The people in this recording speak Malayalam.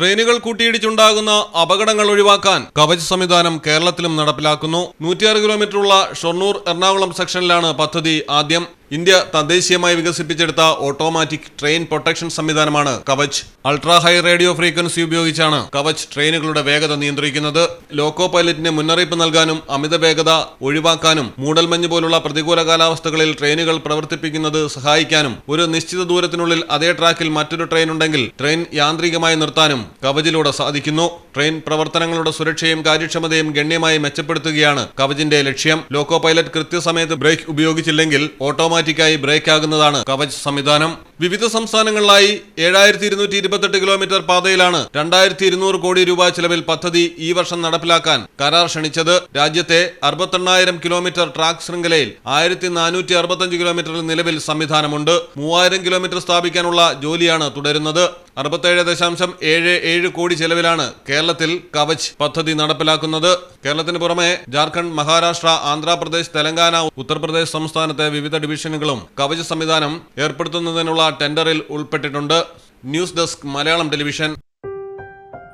ട്രെയിനുകൾ കൂട്ടിയിടിച്ചുണ്ടാകുന്ന അപകടങ്ങൾ ഒഴിവാക്കാൻ കവച് സംവിധാനം കേരളത്തിലും നടപ്പിലാക്കുന്നു. നൂറ്റിയാറ് കിലോമീറ്ററുള്ള ഷൊർണൂർ എറണാകുളം സെക്ഷനിലാണ് പദ്ധതി ആദ്യം. ഇന്ത്യ തദ്ദേശീയമായി വികസിപ്പിച്ചെടുത്ത ഓട്ടോമാറ്റിക് ട്രെയിൻ പ്രൊട്ടക്ഷൻ സംവിധാനമാണ് Kavach. Ultra high radio frequency ഉപയോഗിച്ചാണ് കവച് ട്രെയിനുകളുടെ വേഗത നിയന്ത്രിക്കുന്നത്. ലോക്കോ പൈലറ്റിന് മുന്നറിയിപ്പ് നൽകാനും അമിത വേഗത ഒഴിവാക്കാനും മൂടൽമഞ്ഞ് പോലുള്ള പ്രതികൂല കാലാവസ്ഥകളിൽ ട്രെയിനുകൾ പ്രവർത്തിപ്പിക്കുന്നത് സഹായിക്കാനും ഒരു നിശ്ചിത ദൂരത്തിനുള്ളിൽ അതേ ട്രാക്കിൽ മറ്റൊരു ട്രെയിൻ ഉണ്ടെങ്കിൽ ട്രെയിൻ യാന്ത്രികമായി നിർത്താനും കവചിലൂടെ സാധിക്കുന്നു. ട്രെയിൻ പ്രവർത്തനങ്ങളുടെ സുരക്ഷയും കാര്യക്ഷമതയും ഗണ്യമായി മെച്ചപ്പെടുത്തുകയാണ് കവചിന്റെ ലക്ഷ്യം. ലോക്കോ പൈലറ്റ് കൃത്യസമയത്ത് ബ്രേക്ക് ഉപയോഗിച്ചില്ലെങ്കിൽ ഓട്ടോമാറ്റിക്കായി ബ്രേക്ക് ആകുന്നതാണ് കവച് സംവിധാനം. വിവിധ സംസ്ഥാനങ്ങളിലായി ഏഴായിരത്തി ഇരുന്നൂറ്റി ഇരുപത്തെട്ട് കിലോമീറ്റർ പാതയിലാണ് രണ്ടായിരത്തി ഇരുന്നൂറ് കോടി രൂപ ചെലവിൽ പദ്ധതി ഈ വർഷം നടപ്പിലാക്കാൻ കരാർ ക്ഷണിച്ചത്. രാജ്യത്തെ അറുപത്തെണ്ണായിരം കിലോമീറ്റർ ട്രാക്ക് ശൃംഖലയിൽ ആയിരത്തി നാനൂറ്റി അറുപത്തഞ്ച് കിലോമീറ്ററിൽ നിലവിൽ സംവിധാനമുണ്ട്. മൂവായിരം കിലോമീറ്റർ സ്ഥാപിക്കാനുള്ള ജോലിയാണ് തുടരുന്നത്. അറുപത്തേഴ് ദശാംശം ഏഴ് ഏഴ് കോടി ചെലവിലാണ് കേരളത്തിൽ കവച് പദ്ധതി നടപ്പിലാക്കുന്നത്. കേരളത്തിന് പുറമെ ജാർഖണ്ഡ് മഹാരാഷ്ട്ര ആന്ധ്രാപ്രദേശ് തെലങ്കാന ഉത്തർപ്രദേശ് സംസ്ഥാനത്തെ വിവിധ ഡിവിഷനുകളും കവച് സംവിധാനം ഏർപ്പെടുത്തുന്നതിനുള്ള ടെൻഡറിൽ ഉൾപ്പെട്ടിട്ടുണ്ട്. News desk Malayalam television.